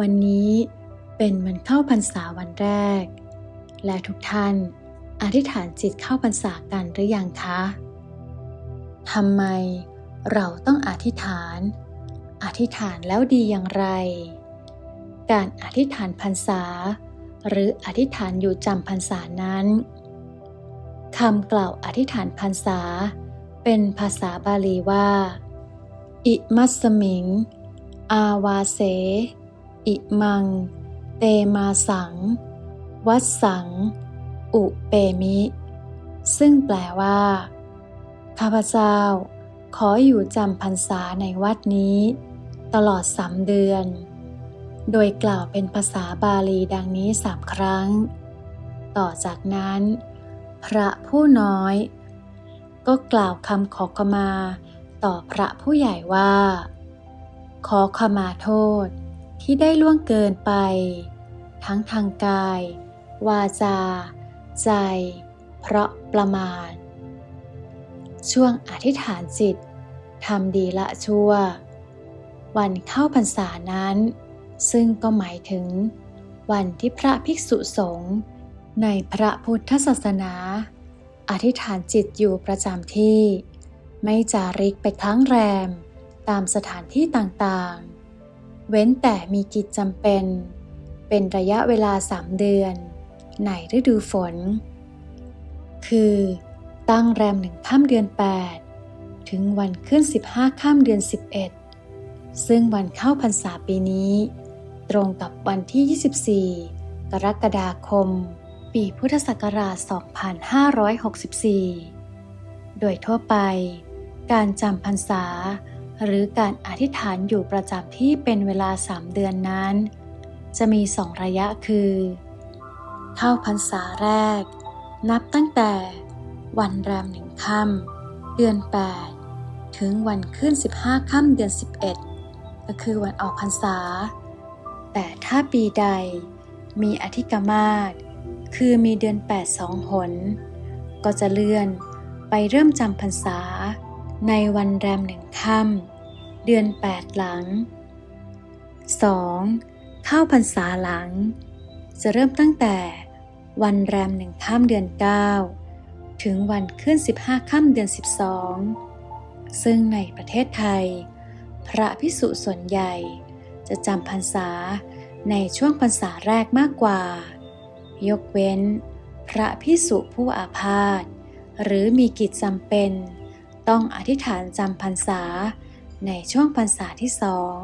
วันนี้เป็นวันเข้าพรรษาวันแรก และทุกท่านอธิษฐานจิตเข้าพรรษากันหรือยังคะทำไมเราต้องอธิษฐาน อธิษฐานแล้วดีอย่างไร การอธิษฐานพรรษา หรืออธิษฐานอยู่จำพรรษานั้นคำกล่าวอธิษฐานพรรษา เป็นภาษาบาลีว่า อิมัสมิง อาวาเส อิมัง เตมาสัง วัดสัง อุเปมิ ซึ่งแปลว่า ข้าพเจ้า ขออยู่จำพรรษาในวัดนี้ ตลอดสามเดือน โดยกล่าวเป็นภาษาบาลีดังนี้สามครั้ง ต่อจากนั้น พระผู้น้อย ก็กล่าวคำขอขมา ต่อพระผู้ใหญ่ว่า ขอขมาโทษ ที่ได้ล่วงเกินไป ทั้งทางกาย วาจา ใจ เพราะประมาทช่วงอธิษฐานจิตทำดีละชั่ว วันเข้าพรรษานั้น ซึ่งก็หมายถึง วันที่พระภิกษุสงฆ์ในพระพุทธศาสนา อธิษฐานจิตอยู่ประจำที่ ไม่จาริกไปครั้งแรม ตามสถานที่ต่างๆ เว้นแต่มีกิจจำเป็น เป็นระยะเวลาสามเดือน ในฤดูฝน คือ ตั้งแรมหนึ่งข้ามเดือน 8 ถึงวันขึ้น 15 ข้ามเดือน 11 ซึ่งวันเข้าพรรษาปีนี้ ตรงกับวันที่ 24 กรกฎาคม ปีพุทธศักราช 2564 โดยทั่วไป การจำพรรษา หรือการอธิษฐานอยู่ประจำที่เป็นเวลาสามเดือนนั้น จะมีสองระยะคือ เข้าพรรษาแรก นับตั้งแต่ วันแรมหนึ่งค่ำเดือน 8 ถึงวันขึ้น 15ค่ำเดือน 11 ก็คือวันออกพรรษา แต่ถ้าปีใดมีอธิกมาศคือมีเดือน 8 สองหน ก็จะเลื่อนไปเริ่มจำพรรษา ในวันแรมหนึ่งค่ำเดือน8หลัง 2. เข้าพรรษาหลัง จะเริ่มตั้งแต่วันแรมหนึ่งค่ำเดือน 9 ถึงวันขึ้น 15ค่ำเดือน 12 ซึ่งในประเทศไทย พระพิสุส่วนใหญ่จะจำพรรษาในช่วงพรรษาแรกมากกว่า ยกเว้น พระพิสุผู้อาพาธหรือมีกิจจำเป็น ต้องอธิษฐานจำพรรษาในช่วงพรรษาที่สอง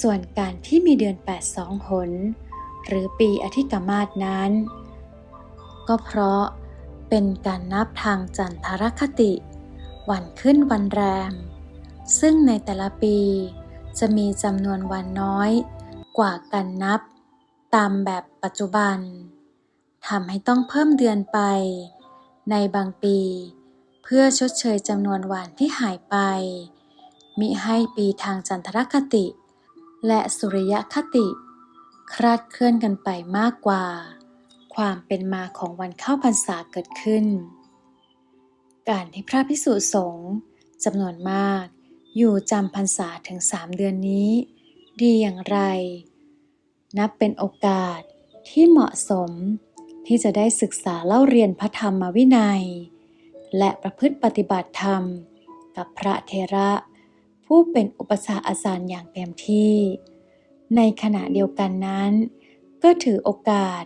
ส่วนการที่มีเดือน 8 สองหน หรือปีอธิกมาศนั้น ก็เพราะเป็นการนับทางจันทรคติ วันขึ้นวันแรม ซึ่งในแต่ละปีจะมีจำนวนวันน้อยกว่าการนับ ตามแบบปัจจุบันทำให้ต้องเพิ่มเดือนไป ในบางปี เพื่อชดเชยจำนวนวันที่หายไป มิให้ปีทางจันทรคติ และสุริยคติ คลาดเคลื่อนกันไปมากกว่า ความเป็นมาของวันเข้าพรรษาเกิดขึ้น การที่พระพิสุสงฆ์จำนวนมาก อยู่จำพรรษาถึงสามเดือนนี้ ดีอย่างไร นับเป็นโอกาสที่เหมาะสมที่จะได้ศึกษาเล่าเรียนพระธรรมวินัย และประพฤติปฏิบัติธรรม กับพระเทระ ผู้เป็นอุปชาอาจารย์อย่างเต็มที่ ในขณะเดียวกันนั้น ก็ถือโอกาส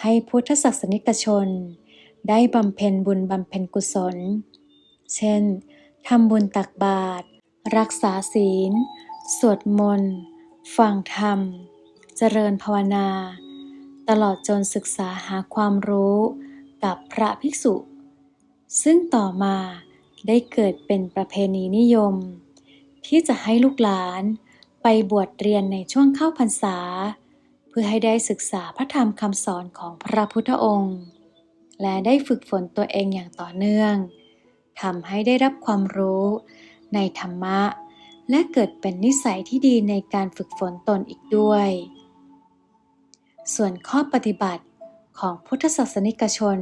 ให้พุทธศาสนิกชน ได้บำเพ็ญบุญบำเพ็ญกุศล เช่นทำบุญตักบาตรรักษาศีล สวดมนต์ฟังธรรม เจริญภาวนา ตลอดจนศึกษาหาความรู้กับพระภิกษุ ซึ่งต่อมาได้เกิดเป็นประเพณีนิยม ที่จะให้ลูกหลานไปบวชเรียนในช่วงเข้าพรรษา เพื่อให้ได้ศึกษาพระธรรมคำสอนของพระพุทธองค์ และได้ฝึกฝนตัวเองอย่างต่อเนื่องทำให้ได้รับความรู้ในธรรมะ และเกิดเป็นนิสัยที่ดีในการฝึกฝนตนอีกด้วย ส่วนข้อปฏิบัติของพุทธศาสนิกชน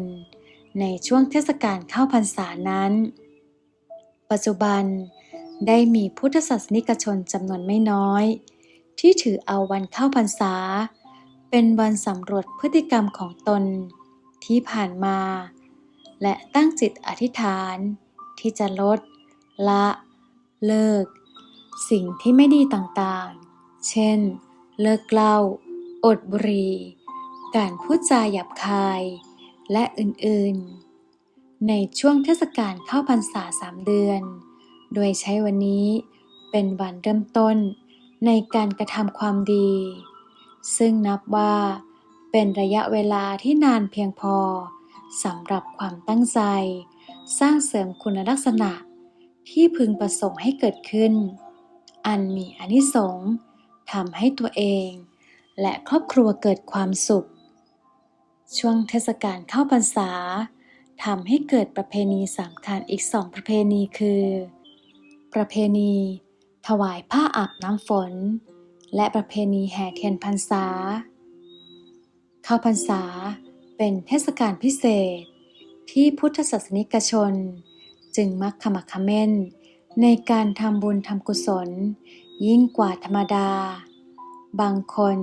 ในช่วงเทศกาลเข้าพรรษานั้น ปัจจุบันได้มีพุทธศาสนิกชนจำนวนไม่น้อย ที่ถือเอาวันเข้าพรรษา เป็นวันสำรวจพฤติกรรมของตนที่ผ่านมา และตั้งจิตอธิษฐาน ที่จะลด ละ เลิก สิ่งที่ไม่ดีต่างๆ เช่น เลิกเล้าอดบุหรี่ การพูดจาหยาบคาย และอื่นๆ ในช่วงเทศกาลเข้าพรรษาสามเดือน โดยใช้วันนี้เป็นวันเริ่มต้นในการกระทำความดี ซึ่งนับว่าเป็นระยะเวลาที่นานเพียงพอสำหรับความตั้งใจ สร้างเสริมคุณลักษณะที่พึงประสงค์ให้เกิดขึ้น อันมีอานิสงส์ทำให้ตัวเอง และครอบครัวเกิดความสุข ช่วงเทศกาลเข้าพรรษาทำให้เกิดประเพณีสำคัญอีกสองประเพณีคือ ประเพณี ถวายผ้าอาบน้ำฝน และประเพณีแห่เทียนพรรษา เข้าพรรษาเป็นเทศกาลพิเศษ ที่พุทธศาสนิกชน จึงมักขมักเขม้น ในการทำบุญทำกุศล ยิ่งกว่าธรรมดา บางคน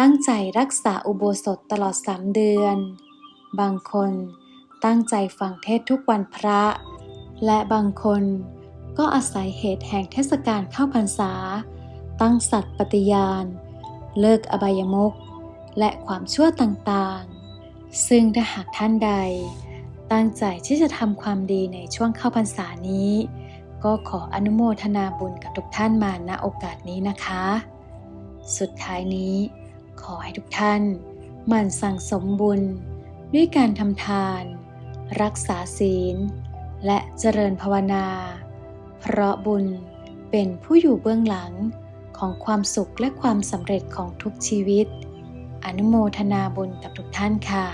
ตั้งใจรักษาอุโบสถตลอดสามเดือน บางคนตั้งใจฟังเทศทุกวันพระ และบางคนก็อาศัยเหตุแห่งเทศกาลเข้าพรรษา ตั้งสัตย์ปฏิญาณ เลิกอบายมุขและความชั่วต่างๆ ซึ่งถ้าหากท่านใด ตั้งใจที่จะทำความดีในช่วงเข้าพรรษานี้ ก็ขออนุโมทนาบุญกับทุกท่านมาณโอกาสนี้นะคะ สุดท้ายนี้ ขอให้ทุกท่านหมั่นสั่งสมบุญ ด้วยการทำทาน รักษาศีล และเจริญภาวนา เพราะบุญเป็นผู้อยู่เบื้องหลังของความสุขและความสำเร็จของทุกชีวิต อนุโมทนาบุญกับทุกท่านค่ะ